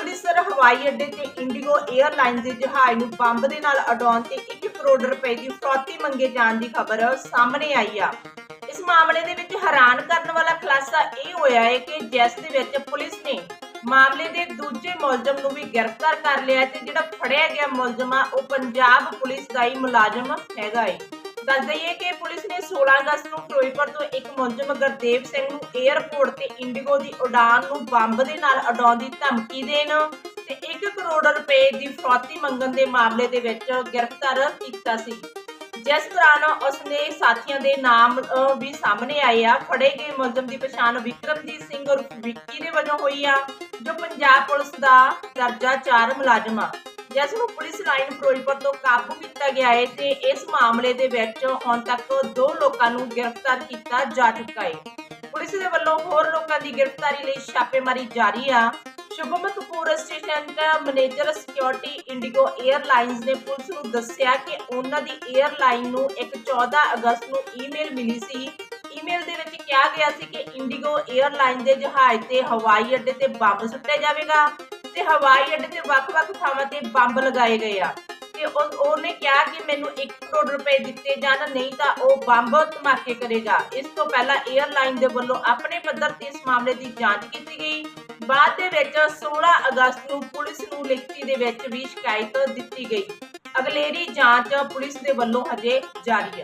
ਅੰਮ੍ਰਿਤਸਰ, ਹਵਾਈ ਅੱਡੇ ਤੇ ਇੰਡੀਗੋ 에ਅਰਲਾਈਨਸ ਦੇ ਜਹਾਜ਼ ਨੂੰ ਬੰਬ ਦੇ ਨਾਲ ਉਡਾਉਣ ਤੇ 1 ਕਰੋੜ ਰੁਪਏ ਦੀ ਫਰੌਤੀ ਮੰਗੇ ਜਾਣ ਦੀ ਖਬਰ ਸਾਹਮਣੇ ਆਈ ਆ। ਇਸ ਮਾਮਲੇ ਦੇ ਵਿੱਚ ਹੈਰਾਨ ਕਰਨ ਵਾਲਾ ਖੁਲਾਸਾ ਇਹ ਹੋਇਆ ਹੈ ਕਿ ਜਿਸ ਦੇ ਵਿੱਚ ਪੁਲਿਸ ਨੇ ਮਾਮਲੇ ਦੇ ਦੂਜੇ ਮੁਲਜ਼ਮ ਨੂੰ ਵੀ ਗ੍ਰਿਫਤਾਰ ਕਰ ਲਿਆ ਤੇ ਜਿਹੜਾ ਫੜਿਆ ਗਿਆ ਮੁਲਜ਼ਮ ਆ, ਉਹ ਪੰਜਾਬ ਪੁਲਿਸ ਦਾ ਹੀ ਮੁਲਾਜ਼ਮ ਹੈਗਾ ਏ। ਦੱਸ ਦਈਏ ਕਿ ਪੁਲਿਸ ਨੇ 16 ਅਗਸਤ ਨੂੰ ਫਿਰੋਜ਼ਪੁਰ ਤੋਂ ਇੱਕ ਮੁਲਜ਼ਮ ਗੁਰਦੇਵ ਸਿੰਘ ਨੂੰ 에ਅਰਪੋਰਟ ਤੇ ਇੰਡੀਗੋ ਦੀ ਉਡਾਨ ਨੂੰ ਬੰਬ ਦੇ ਨਾਲ ਉਡਾਉਣ ਦੀ ਧਮਕੀ ਦੇਣ ਤੇ 1 ਕਰੋੜ ਰੁਪਏ ਦੀ ਫਰੌਤੀ ਮੰਗਣ ਦੇ ਮਾਮਲੇ ਦੇ ਵਿੱਚ ਗ੍ਰਿਫਤਾਰ ਕੀਤਾ ਸੀ। ਜਿਸ ਦੌਰਾਨ ਉਸਨੇ ਸਾਥੀਆਂ ਦੇ ਨਾਮ ਵੀ ਸਾਹਮਣੇ ਆਏ ਆ। ਫੜੇ ਗਏ ਮੁਲਜ਼ਮ ਦੀ ਪਛਾਣ ਵਿਕਰਮਜੀਤ ਸਿੰਘ ਉਰਫ ਵਿੱਕੀ ਦੇ ਵਜੋਂ ਹੋਈ ਆ, ਜੋ ਪੰਜਾਬ ਪੁਲਿਸ ਦਾ ਦਰਜਾ 4 ਮੁਲਾਜ਼ਮ ਆ। ਜਿਸ ਨੂੰ ਪੁਲਿਸ ਲਾਈਨ ਫਿਰੋਜ਼ਪੁਰ ਤੋਂ ਕਾਬੂ ਕੀਤਾ ਗਿਆ ਹੈ ਤੇ ਇਸ ਮਾਮਲੇ ਦੇ ਵਿੱਚ ਹੁਣ ਤੱਕ ਦੋ ਲੋਕਾਂ ਨੂੰ ਗ੍ਰਿਫਤਾਰ ਕੀਤਾ ਜਾ ਚੁੱਕਾ ਹੈ। ਪੁਲਿਸ ਦੇ ਵੱਲੋਂ ਹੋਰ ਲੋਕਾਂ ਦੀ ਗ੍ਰਿਫਤਾਰੀ ਲਈ ਛਾਪੇਮਾਰੀ ਜਾਰੀ ਆ। Shubham Kapoor manager security IndiGo airlines ਨੇ ਪੁਲਿਸ ਨੂੰ ਦੱਸਿਆ ਕਿ ਉਹਨਾਂ ਦੀ 에ਅਰਲਾਈਨ ਨੂੰ ਇੱਕ 14 ਅਗਸਤ ਨੂੰ ਈਮੇਲ ਮਿਲੀ ਸੀ। ਈਮੇਲ ਦੇ ਵਿੱਚ ਕਿਹਾ ਗਿਆ ਸੀ ਕਿ ਇੰਡੀਗੋ 에ਅਰਲਾਈਨ ਦੇ ਜਹਾਜ਼ ਤੇ ਹਵਾਈ ਅੱਡੇ ਤੇ ਬੰਬ ਸੁੱਟਿਆ ਜਾਵੇਗਾ। ਤੇ ਹਵਾਈ ਅੱਡੇ ਤੇ ਵੱਖ-ਵੱਖ ਥਾਵਾਂ ਤੇ ਬੰਬ ਲਗਾਏ ਗਏ ਆ। ਤੇ ਉਹਨੇ ਕਿਹਾ ਕਿ ਮੈਨੂੰ 1 ਕਰੋੜ ਰੁਪਏ ਦਿੱਤੇ ਜਾਣ, ਨਹੀਂ ਤਾਂ ਉਹ ਬੰਬ ਧਮਾਕੇ ਕਰੇਗਾ। ਇਸ ਤੋਂ ਪਹਿਲਾਂ 에ਅਰਲਾਈਨ ਦੇ ਵੱਲੋਂ ਆਪਣੇ ਪੱਧਰ ਤੇ ਇਸ ਮਾਮਲੇ ਦੀ ਜਾਂਚ ਕੀਤੀ ਗਈ। ਬਾਅਦ ਦੇ ਵਿੱਚ 16 ਅਗਸਤ ਨੂੰ ਪੁਲਿਸ ਨੂੰ ਲਿਖਤੀ ਦੇ ਵਿੱਚ ਵੀ ਸ਼ਿਕਾਇਤ ਦਿੱਤੀ ਗਈ। ਅਗਲੇਰੀ ਜਾਂਚ ਪੁਲਿਸ ਦੇ ਵੱਲੋਂ ਹਜੇ ਜਾਰੀ ਹੈ